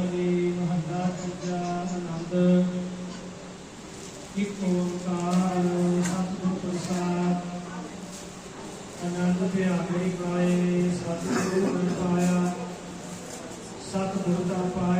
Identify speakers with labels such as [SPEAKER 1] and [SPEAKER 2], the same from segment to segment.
[SPEAKER 1] ਕਲੀ ਮਹੱਲਾ ਤੀਜਾ ਆਨੰਦ। ਇੱਕ ਓੰਕਾਰ ਸਤਿਗੁਰ ਪ੍ਰਸਾਦ। ਆਨੰਦ ਭਿਆਗੜੀ ਪਾਏ, ਸਤਿਗੁਰੂ ਪਾਇਆ। ਸਤਿਗੁਰ ਦਾ ਪਾਇਆ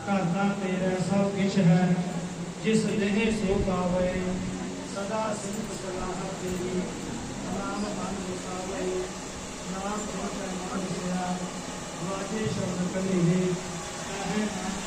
[SPEAKER 1] ਰਹਿ ਕਰਤਾ ਤੇਰਾ ਸਭ ਕਿਛ ਹੈ ਜਿਸ ਦੇਹ ਸੋ ਪਾਵੇ ਸਦਾ ਸਿਮਤ ਸਲਾਹ ਤੇਰੀ ਨਾਮ ਮਨ ਮੁਕਾਵੇ ਨਾਮ ਪ੍ਰੋਚੈ ਮਨ ਸਿਆ ਵਾਜੇ ਸ਼ਬਦ ਕਲੀਏ ਕਹੇ ਨਾਨਕ